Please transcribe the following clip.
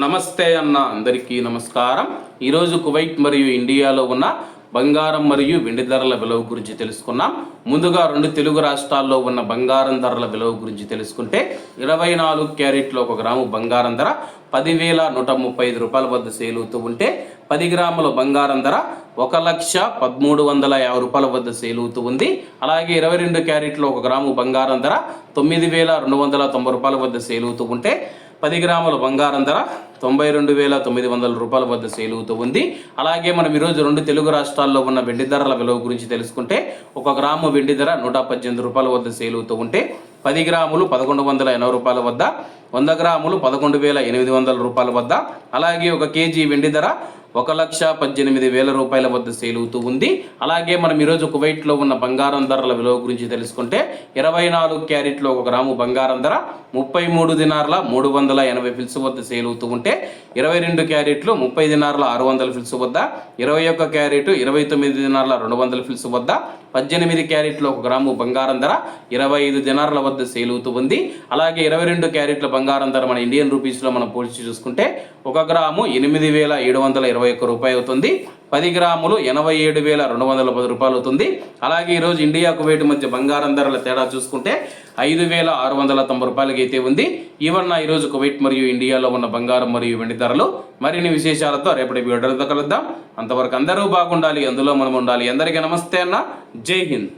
నమస్తే అన్న అందరికీ నమస్కారం. ఈరోజు కువైట్ మరియు ఇండియాలో ఉన్న బంగారం మరియు వెండి ధరల విలువ గురించి తెలుసుకున్నాం. ముందుగా రెండు తెలుగు రాష్ట్రాల్లో ఉన్న బంగారం ధరల విలువ గురించి తెలుసుకుంటే ఇరవై నాలుగు క్యారెట్లు ఒక గ్రాము బంగారం ధర పదివేల నూట ముప్పై ఐదు రూపాయల వద్ద సేల్ అవుతూ ఉంటే పది గ్రాముల బంగారం ధర ఒక లక్ష పదమూడు వందల యాభై రూపాయల వద్ద సేల్ అవుతూ ఉంది. అలాగే ఇరవై రెండు క్యారెట్లు ఒక గ్రాము బంగారం ధర తొమ్మిది వేల రెండు వందల తొంభై రూపాయల వద్ద సేల్ అవుతూ ఉంటే పది గ్రాముల బంగారం ధర తొంభై రెండు వేల తొమ్మిది వందల రూపాయల వద్ద సేలుగుతూ ఉంది. అలాగే మనం ఈరోజు రెండు తెలుగు రాష్ట్రాల్లో ఉన్న వెండి ధరల విలువ గురించి తెలుసుకుంటే ఒక గ్రాము వెండి ధర నూట పద్దెనిమిది రూపాయల వద్ద సేలుగుతూ ఉంటే పది గ్రాములు పదకొండు వందల ఎనభై రూపాయల వద్ద వంద గ్రాములు పదకొండు వేల ఎనిమిది వందల రూపాయల వద్ద అలాగే ఒక కేజీ వెండి ధర ఒక లక్ష పద్దెనిమిది వేల రూపాయల వద్ద సేల్ అవుతూ ఉంది. అలాగే మనం ఈరోజు కువైట్లో ఉన్న బంగారం ధరల విలువ గురించి తెలుసుకుంటే ఇరవై నాలుగు క్యారెట్లో ఒక గ్రాము బంగారం ధర ముప్పై మూడు దినార్ల మూడు వందల ఎనభై ఫిల్స్ వద్ద సేల్ అవుతూ ఉంటే ఇరవై రెండు క్యారెట్లు ముప్పై దినార్ల ఆరు వందల ఫిల్స్ వద్ద ఇరవై ఒక్క క్యారెట్ ఇరవై తొమ్మిది దినార్ల రెండు వందల ఫిల్స్ వద్ద పద్దెనిమిది క్యారెట్లు ఒక గ్రాము బంగారం ధర ఇరవై ఐదు దినార్ల వద్ద సేల్ అవుతూ ఉంది. అలాగే ఇరవై రెండు క్యారెట్ల బంగారం ధర మన ఇండియన్ రూపీస్లో మనం పోల్చి చూసుకుంటే ఒక గ్రాము ఎనిమిది వేల ఏడు వందల ఇరవై ఒక్క రూపాయి అవుతుంది. పది గ్రాములు ఎనభై ఏడు వేల రెండు వందల పది రూపాయలు అవుతుంది. అలాగే ఈరోజు ఇండియా కువైట్ మధ్య బంగారం ధరల తేడా చూసుకుంటే ఐదు వేల ఆరు వందల తొంభై రూపాయలకి అయితే ఉంది. ఇవన్న ఈరోజు కువైట్ మరియు ఇండియాలో ఉన్న బంగారం మరియు వెండి ధరలు. మరిన్ని విశేషాలతో రేపటి వీడియోతో కలుద్దాం. అంతవరకు అందరూ బాగుండాలి. అందులో మనం ఉండాలి. అందరికీ నమస్తే అన్న. జై హింద్.